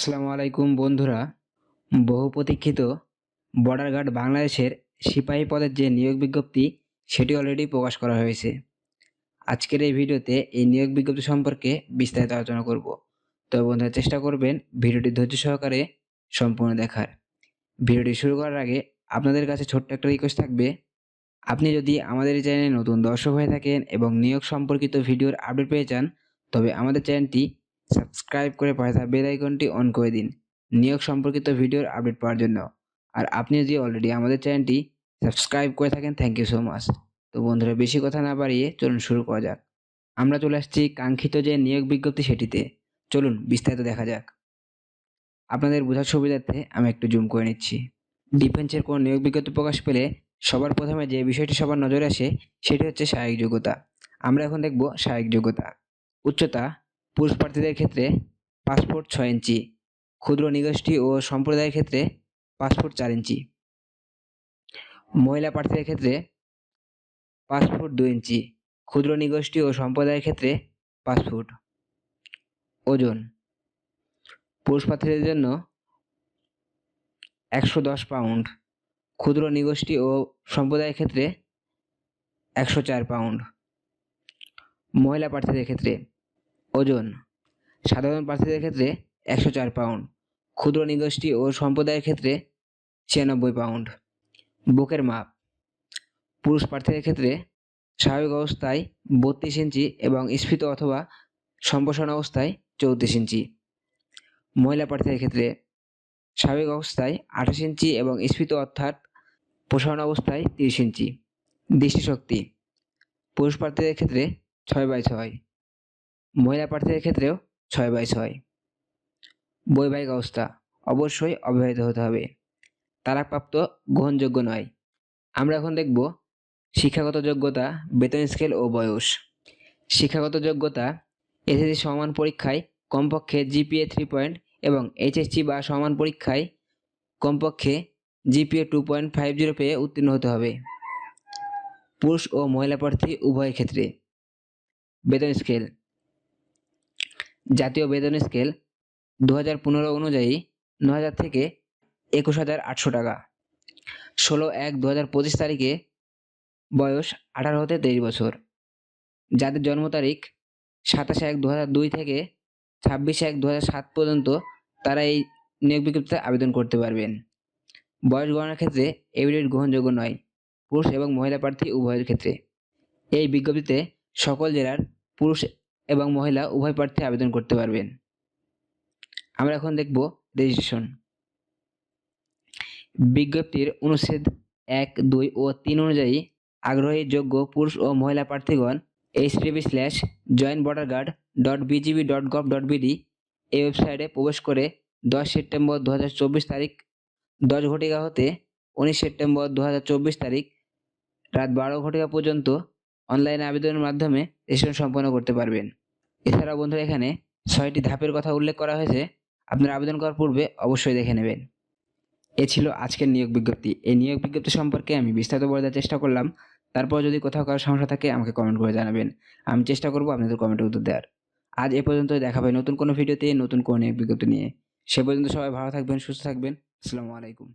আসসালামু আলাইকুম বন্ধুরা। বহু প্রতীক্ষিত বর্ডার গার্ড বাংলাদেশের সিপাহী পদের যে নিয়োগ বিজ্ঞপ্তি, সেটি অলরেডি প্রকাশ করা হয়েছে। আজকের এই ভিডিওতে এই নিয়োগ বিজ্ঞপ্তি সম্পর্কে বিস্তারিত আলোচনা করব। তবে বন্ধুরা, চেষ্টা করবেন ভিডিওটি ধৈর্য সহকারে সম্পূর্ণ দেখার। ভিডিওটি শুরু করার আগে আপনাদের কাছে ছোট্ট একটা রিকোয়েস্ট থাকবে। আপনি যদি আমাদের চ্যানেলে নতুন দর্শক হয়ে থাকেন এবং নিয়োগ সম্পর্কিত ভিডিওর আপডেট পেয়ে চান তবে আমাদের চ্যানেলটি সাবস্ক্রাইব করে পাশে থাকা বেল আইকনটি অন করে দিন নিয়োগ সম্পর্কিত ভিডিওর আপডেট পাওয়ার জন্য। আর আপনি যদি অলরেডি আমাদের চ্যানেলটি সাবস্ক্রাইব করে থাকেন থ্যাংক ইউ সো মাচ তো বন্ধুরা, বেশি কথা না বাড়িয়ে চলুন শুরু করা যাক। আমরা চলে আসছি কাঙ্ক্ষিত যে নিয়োগ বিজ্ঞপ্তি সেটিতে। চলুন বিস্তারিত দেখা যাক। আপনাদের বোঝার সুবিধার্থে আমি একটু জুম করে নিচ্ছি। ডিফেন্সের কোনো নিয়োগ বিজ্ঞপ্তি প্রকাশ পেলে সবার প্রথমে যে বিষয়টি সবার নজরে আসে, সেটি হচ্ছে শারীরিক যোগ্যতা। আমরা এখন দেখব শারীরিক যোগ্যতা। উচ্চতা পুরুষ প্রার্থীদের ক্ষেত্রে পাসপোর্ট ছয় ইঞ্চি, ক্ষুদ্র নিগোষ্ঠী ও সম্প্রদায়ের ক্ষেত্রে পাসপোর্ট চার ইঞ্চি। মহিলা প্রার্থীদের ক্ষেত্রে পাসপোর্ট দু ইঞ্চি, ক্ষুদ্র নিগোষ্ঠী ও সম্প্রদায়ের ক্ষেত্রে পাসপোর্ট ওজন, পুরুষ প্রার্থীদের জন্য একশো দশ পাউন্ড, ক্ষুদ্র নিগোষ্ঠী ও সম্প্রদায়ের ক্ষেত্রে একশো চার পাউন্ড। মহিলা প্রার্থীদের ক্ষেত্রে ওজন। সাধারণ প্রার্থীদের ক্ষেত্রে একশো চার পাউন্ড, ক্ষুদ্র নিগোষ্ঠী ও সম্প্রদায়ের ক্ষেত্রে ছিয়ানব্বই পাউন্ড। বুকের মাপ। পুরুষ প্রার্থীদের ক্ষেত্রে স্বাভাবিক অবস্থায় বত্রিশ ইঞ্চি এবং স্ফীত অথবা সম্প্রসারণ অবস্থায় চৌত্রিশ ইঞ্চি। মহিলা প্রার্থীদের ক্ষেত্রে স্বাভাবিক অবস্থায় আঠাশ ইঞ্চি এবং স্ফীত অর্থাৎ প্রসারণ অবস্থায় তিরিশ ইঞ্চি। দৃষ্টিশক্তি। পুরুষ প্রার্থীদের ক্ষেত্রে ছয় বাই ছয়। মহিলা প্রার্থীদের ক্ষেত্রেও ছয় বাই ছয়। বৈবাহিক অবস্থা অবশ্যই অবিবাহিত হতে হবে। তালাকপ্রাপ্ত গ্রহণযোগ্য নয়। আমরা এখন দেখব শিক্ষাগত যোগ্যতা, বেতন স্কেল ও বয়স। শিক্ষাগত যোগ্যতা, এসএসসি সমান পরীক্ষায় কমপক্ষে জিপিএ থ্রি পয়েন্ট এবং এইচএসসি বা সমান পরীক্ষায় কমপক্ষে GPA two point five zero পেয়ে উত্তীর্ণ হতে হবে। পুরুষ ও মহিলা প্রার্থী উভয় ক্ষেত্রে। বেতন স্কেল জাতীয় বেতন স্কেল দু হাজার পনেরো অনুযায়ী ন হাজার থেকে একুশ হাজার আটশো টাকা। ষোলো এক দু হাজার পঁচিশ তারিখে বয়স আঠারো হতে তেইশ বছর। যাদের জন্ম তারিখ সাতাশে এক দু হাজার দুই থেকে ছাব্বিশে এক দু হাজার সাত পর্যন্ত তারা এই নিয়োগ বিজ্ঞপ্তিতে আবেদন করতে পারবেন। বয়স গণনার ক্ষেত্রে এভিডেট গ্রহণযোগ্য নয়, পুরুষ এবং মহিলা প্রার্থী উভয়ের ক্ষেত্রে। এই বিজ্ঞপ্তিতে সকল জেলার পুরুষ এবং মহিলা উভয় প্রার্থী আবেদন করতে পারবেন। আমরা এখন দেখব রেজিস্ট্রেশন বিজ্ঞপ্তির অনুচ্ছেদ এক, দুই ও তিন অনুযায়ী আগ্রহী, যোগ্য পুরুষ ও মহিলা প্রার্থীগণ H HTV slash joint border guard dot BGB dot gov dot BD এই ওয়েবসাইটে প্রবেশ করে দশ সেপ্টেম্বর দু হাজার চব্বিশ তারিখ, দশ ঘটিকা হতে উনিশ সেপ্টেম্বর দু হাজার চব্বিশ তারিখ, রাত বারো ঘটিকা পর্যন্ত অনলাইন আবেদনের মাধ্যমে রেজিস্ট্রেশন সম্পন্ন করতে পারবেন। এছাড়াও বন্ধুরা এখানে ছয়টি ধাপের কথা উল্লেখ করা হয়েছে। আপনারা আবেদন করার পূর্বে অবশ্যই দেখে নেবেন। এ ছিল আজকের নিয়োগ বিজ্ঞপ্তি। এই নিয়োগ বিজ্ঞপ্তি সম্পর্কে আমি বিস্তারিত বলে দেওয়ার চেষ্টা করলাম। তারপর যদি কোথাও কারও সমস্যা থাকে আমাকে কমেন্ট করে জানাবেন। আমি চেষ্টা করব আপনাদের কমেন্টের উত্তর দেওয়ার। আজ এ পর্যন্ত দেখা হবে নতুন কোনো ভিডিওতে, নতুন কোনো নিয়োগ বিজ্ঞপ্তি নিয়ে। সে পর্যন্ত সবাই ভালো থাকবেন, সুস্থ থাকবেন। আসসালামু আলাইকুম।